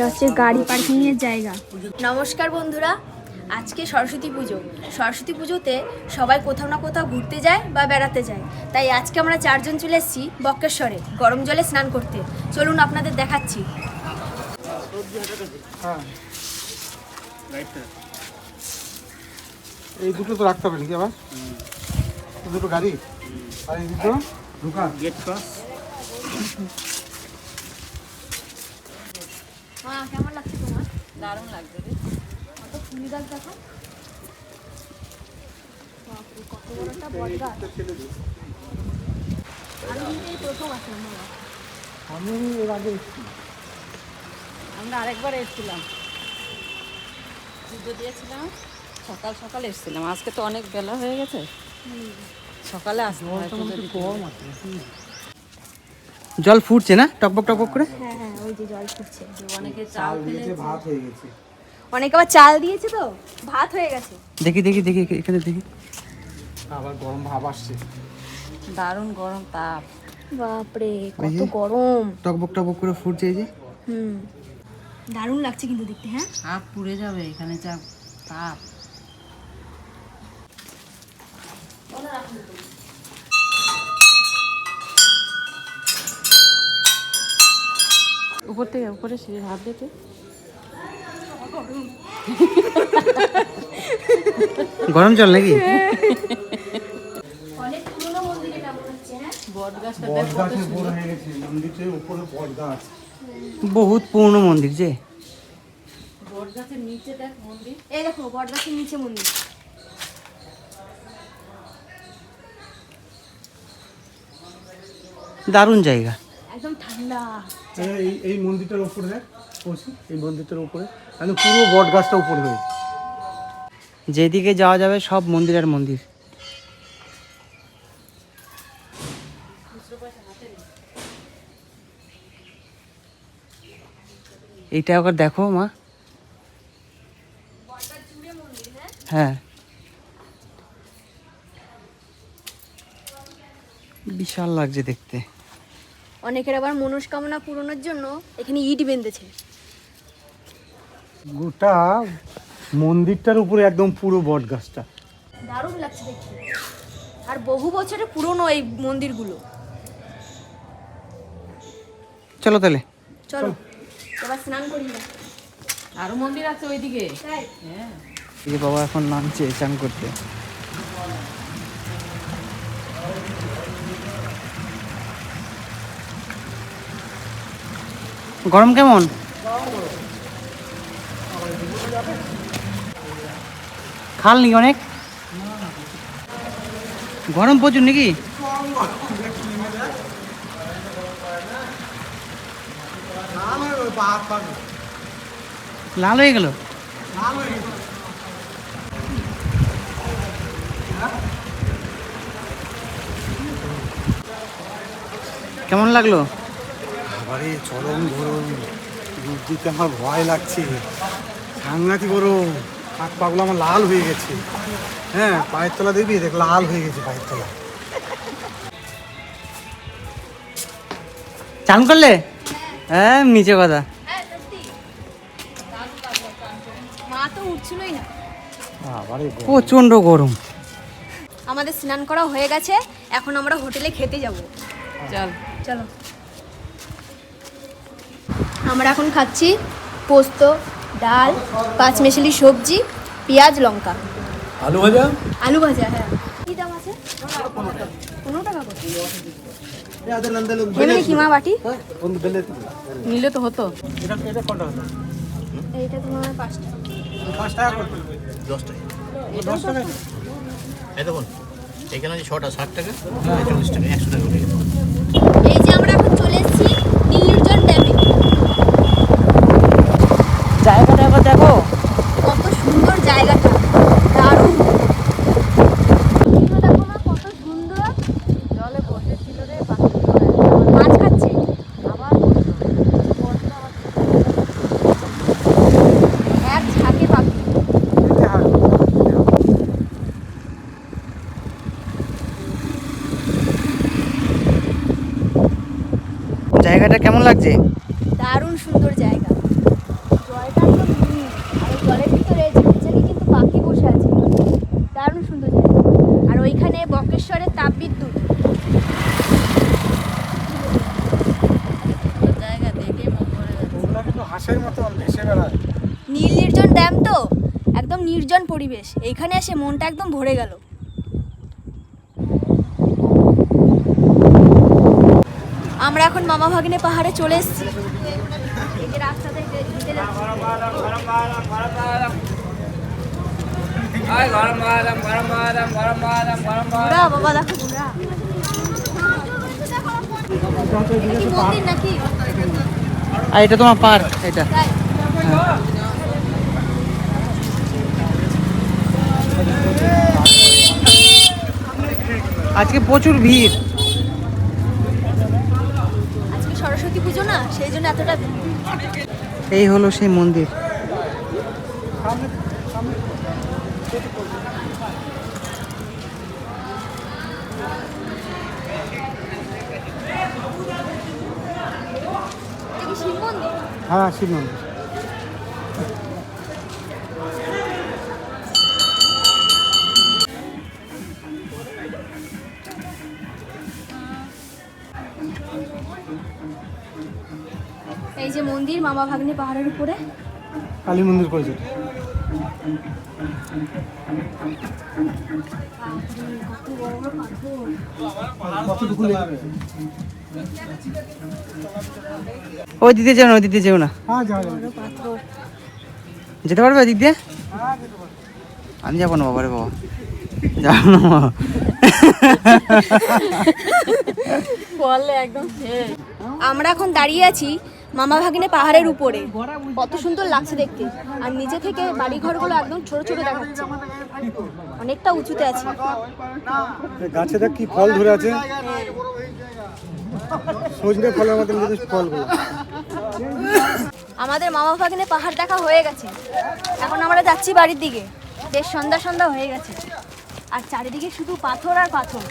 এটা হচ্ছে গাড়ি পার্কিং এর জায়গা। নমস্কার বন্ধুরা আজকে সরস্বতী পুজো। সরস্বতী পুজোতে সবাই কোথাও না কোথাও ঘুরতে যায় বা বেড়াতে যায়। তাই আজকে আমরা চারজন চলে এসেছি বক্রেশ্বরে গরম জলে স্নান করতে। চলুন আপনাদের দেখাচ্ছি। এই দুটো তো রাখতে হবে নাকি আবার? দুটো গাড়ি? আর এই দুটো? দোকান গেট ক্রস মা কেমন লাগছে তোমার? দারুণ লাগছে রে। কত ফুল গাছ দেখো। কত বড় একটা বট গাছ। আমি কিন্তু এই প্রথম আসলাম মামা আমি এর আগে এসেছি। আমরা আরেকবার এসেছিলাম। পুজো দিয়েছিলাম। সকাল সকাল এসেছিলাম। আজকে তো অনেক বেলা হয়ে গেছে। সকালে কম আছে জল ফুটছে না? টকবক টকবক করে? হ্যাঁ হ্যাঁ ওই যে জল ফুটছে। অনেকে চাল দিয়েছে ভাত হয়ে গেছে। অনেকে আবার চাল দিয়েছে তো? ভাত হয়ে গেছে। দেখি দেখি দেখি এখানে দেখি। আবার গরম ভাব আসছে। দারুণ গরম তাপ। বাপরে কত গরম। টকবক টকবক করে ফুটছে এই যে। হুম। দারুণ লাগছে কিন্তু দেখতে হ্যাঁ? হাত পুড়ে যাবে এখানে যা তাপ। উপর থেকে উপরে সিঁড়ি হাত দিতে গরম জল নাকি? অনেক পুরনো মন্দির এটা হচ্ছে হ্যাঁ? বট গাছটা বট গাছের বড় গেছে মন্দিরের উপরে বট গাছ বহুত পুরনো মন্দির যে। নিচে দেখ মন্দির। এই দেখো বট নিচে মন্দির। দারুণ জায়গা। একদম ঠান্ডা। এই এই মন্দিরটার উপরে দেখ এই মন্দিরটার উপরে। একদম পুরো বট গাছটা উপরে হয়েছে যেদিকে যাওয়া যাবে সব মন্দির আর মন্দির। এইটা একবার দেখো মা। হ্যাঁ। বিশাল লাগছে দেখতে। অনেকের আবার মনস্কামনা পূরণের জন্য এখানে ইট বেঁধেছে। গোটা মন্দিরটার উপরে একদম পুরো বট গাছটা। দারুণ লাগছে দেখতে। আর বহু বছরের পুরনো এই মন্দিরগুলো। চলো তাহলে। চলো এবার স্নান করি না। আরও মন্দির আছে ওইদিকে? হ্যাঁ। এই বাবা এখন নামছে চান করতে। গরম কেমন? খাল নাকি অনেক? গরম প্রচুর নাকি? লাল হয়ে গেল। কেমন লাগল? আবারে চরম গরম। দুধ দিতে আমার ভয় লাগছে। সাংঘাতিক গরম। হাত পাগুলো আমার লাল হয়ে গেছে। হ্যাঁ পায়ের তলা দেখবি? দেখ লাল হয়ে গেছে পায়ের তলা। চান করলে? হ্যাঁ নিচে কথা। মা তো উঠছিলই না। আবারে প্রচণ্ড গরম। আমাদের স্নান করা হয়ে গেছে। এখন আমরা হোটেলে খেতে যাব। চল চলো। আমরা এখন খাচ্ছি পোস্ত ডাল পাঁচ পাঁচমেশালি সবজি পেঁয়াজ লঙ্কা। আলু ভাজা? আলু ভাজা হ্যাঁ। কি দাম আছে? পনেরো টাকা করে। এমনি কি বাটি? নিলে তো হতো। এটা এটা এইটা তোমার পাঁচ টাকা। পাঁচ টাকা করে। দশ টাকা। এই দেখুন এখানে ছটা ষাট টাকা চল্লিশ টাকা একশো টাকা জায়গাটা কেমন লাগছে? দারুণ সুন্দর জায়গা। জলটা কিন্তু পাখি বসে আছে। দারুণ সুন্দর জায়গা। আর ওইখানে বকেশ্বরের তাপবিদ্যুৎ। জায়গা দেখে মতো নির্জন ড্যাম তো একদম নির্জন পরিবেশ। এইখানে এসে মনটা একদম ভরে গেল। আমরা এখন মামা ভাগ্নে পাহাড়ে চলে এসেছি। বাবা দেখো আর এটা তোমার পার্ক এটা। আজকে প্রচুর ভিড় আজকে সরস্বতী পুজো না সেই জন্য এতটা এই হলো সেই মন্দির? হ্যাঁ শিব মন্দির। এই যে মন্দির মামা ভাগ্নে পাহাড়ের উপরে। কালী মন্দির করেছে। ওই দিতে যেও না ওই দিতে যেও না। হ্যাঁ যেতে পারবে ওই দিক দিয়ে? আমি যাব না বাবারে বাবা। যাব না একদম আমরা এখন দাঁড়িয়ে আছি মামা ভাগ্নে পাহাড়ের উপরে। কত সুন্দর লাগছে দেখতে। আর নিচে থেকে বাড়ি ঘরগুলো একদম ছোট ছোট দেখাচ্ছে। অনেকটা উঁচুতে আছে। গাছে দেখ কি ফল ধরে আছে? সজনে ফলের ফলগুলো। আমাদের মামা ভাগ্নে পাহাড় দেখা হয়ে গেছে। এখন আমরা যাচ্ছি বাড়ির দিকে। বেশ সন্ধ্যা সন্ধ্যা হয়ে গেছে। আর চারিদিকে শুধু পাথর আর পাথর।